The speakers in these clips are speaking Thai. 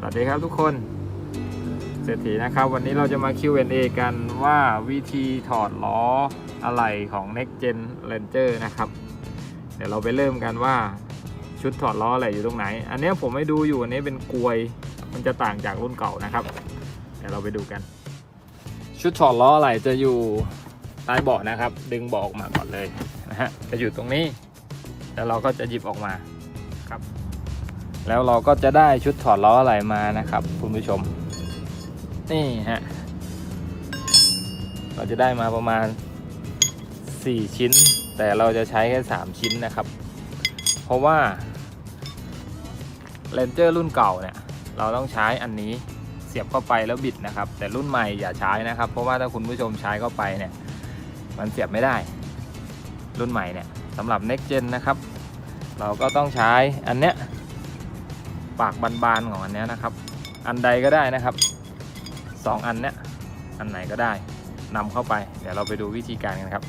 สวัสดีครับทุกคนเศรษฐีนะครับ วันนี้เราจะมา Q&A กันว่าวิธีถอดล้ออะไหล่ของ Next Gen Ranger นะครับ เดี๋ยวเราไปเริ่มกันว่าชุดถอดล้ออะไรอยู่ตรงไหน อันนี้ผมไม่ดูอยู่อันนี้เป็นกลวยมันจะต่างจากรุ่นเก่านะครับ เดี๋ยวเราไปดูกัน ชุดถอดล้ออะไรจะอยู่ใต้เบาะนะครับ ดึงเบาะออกมาก่อนเลยนะฮะจะอยู่ตรงนี้ แล้วเราก็จะหยิบออกมา แล้วเราก็จะได้ชุดถอดล้ออะไรมานะครับ คุณผู้ชม นี่ฮะ เราจะได้มาประมาณ 4 ชิ้น แต่เราจะใช้แค่ 3 ชิ้นนะครับ เพราะว่า r a n g e r รุ่นเก่าเนี่ย เราต้องใช้อันนี้เสียบเข้าไปแล้วบิดนะครับ แต่รุ่นใหม่อย่าใช้นะครับ เพราะว่าถ้าคุณผู้ชมใช้เข้าไปเนี่ย มันเสียบไม่ได้ รุ่นใหม่เนี่ยสำหรับ next gen นะครับ เราก็ต้องใช้อันเนี้ย ปากบานๆของอันนี้นะครับ อันใดก็ได้นะครับสองอันเนี้ยอันไหนก็ได้นำเข้าไป เดี๋ยวเราไปดูวิธีการกันครับ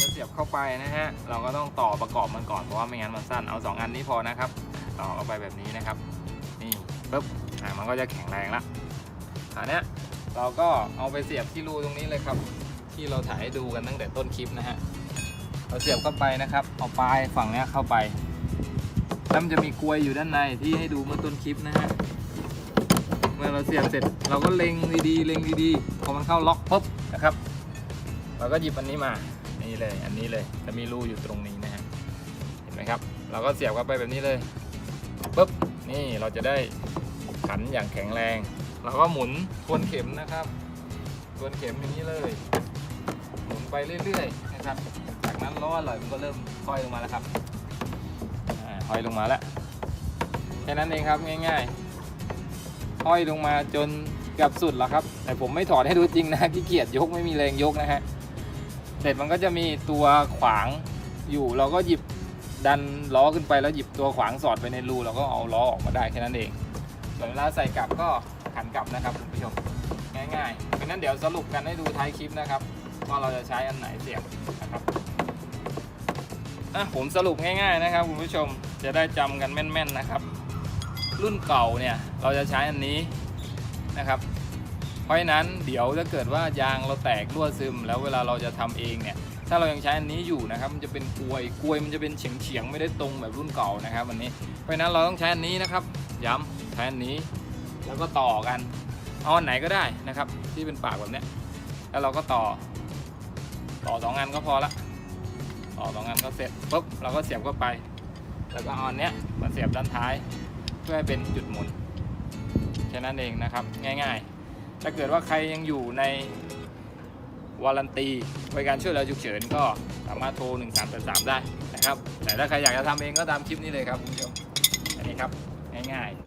จะเสียบเข้าไปนะฮะเราก็ต้องต่อประกอบมันก่อนเพราะว่าไม่งั้นมันสั้นเอาสองอันนี้พอนะครับต่อเข้าไปแบบนี้นะครับ นี่ปุ๊บอ่ามันก็จะแข็งแรงละอันเนี้ยเราก็เอาไปเสียบที่รูตรงนี้เลยครับ ที่เราถ่ายให้ดูกันตั้งแต่ต้นคลิปนะฮะเราเสียบเข้าไปนะครับ เอาปลายฝั่งเนี้ยเข้าไป แล้วมันจะมีกลวยอยู่ด้านในที่ให้ดูเมื่อต้นคลิปนะฮะ เมื่อเราเสียบเสร็จเราก็เล็งดีๆ เล็งดีๆ พอมันเข้าล็อกปุ๊บนะครับ เราก็หยิบอันนี้มา นี่เลย อันนี้เลยจะมีรูอยู่ตรงนี้นะฮะ เห็นไหมครับ เราก็เสียบเข้าไปแบบนี้เลยปุ๊บ นี่เราจะได้ขันอย่างแข็งแรง เราก็หมุนทวนเข็มนะครับ ทวนเข็มอย่างนี้เลย หมุนไปเรื่อยๆนะครับ จากนั้นล้ออร่อยมันก็เริ่มค่อยลงมาแล้วครับ อ่าค่อยลงมาแล้วแค่นั้นเองครับง่ายๆ ห้อยลงมาจนเกับสุดแล้วครับ แต่ผมไม่ถอดให้ดูจริงนะขี้เกียจยกไม่มีแรงยกนะฮะเสร็จมันก็จะมีตัวขวางอยู่เราก็หยิบดันล้อขึ้นไปแล้วหยิบตัวขวางสอดไปในรูเราก็เอาล้อออกมาได้แค่นั้นเองส่วนเวลาใส่กลับก็ขันกลับนะครับคุณผู้ชมง่ายๆเพราะฉะนั้นเดี๋ยวสรุปกันให้ดูท้ายคลิปนะครับว่าเราจะใช้อันไหนเสียบนะครับอะผมสรุปง่ายๆนะครับคุณผู้ชม จะได้จำกันแม่นๆนะครับ รุ่นเก่าเนี่ยเราจะใช้อันนี้นะครับ เพราะฉะนั้นเดี๋ยวถ้าเกิดว่ายางเราแตกรั่วซึม แล้วเวลาเราจะทำเองเนี่ยถ้าเรายังใช้อันนี้อยู่นะครับ มันจะเป็นกลวยกลวยมันจะเป็นเฉียงเฉียงๆไม่ได้ตรงแบบรุ่นเก่านะครับวันนี้เพราะฉะนั้นเราต้องใช้อันนี้นะครับ ย้ำใช้อันนี้ แล้วก็ต่อกันเอาอันไหนก็ได้นะครับ ที่เป็นปากแบบเนี้ยแล้วเราก็ต่อ ต่อสองอันก็พอละต่อสองอันก็เสร็จปุ๊บเราก็เสียบเข้าไป แล้วก็เอาอันเนี้ยมาเสียบด้านท้าย เพื่อให้เป็นจุดหมุนแค่นั้นเองนะครับง่าย ๆ ถ้าเกิดว่าใครยังอยู่ในวารันตีบริการช่วยเหลือฉุกเฉินก็สามารถโทร 1333ได้นะครับ แต่ถ้าใครอยากจะทำเองก็ตามคลิปนี้เลยครับคุณผู้ชมอันนี้ครับง่ายๆ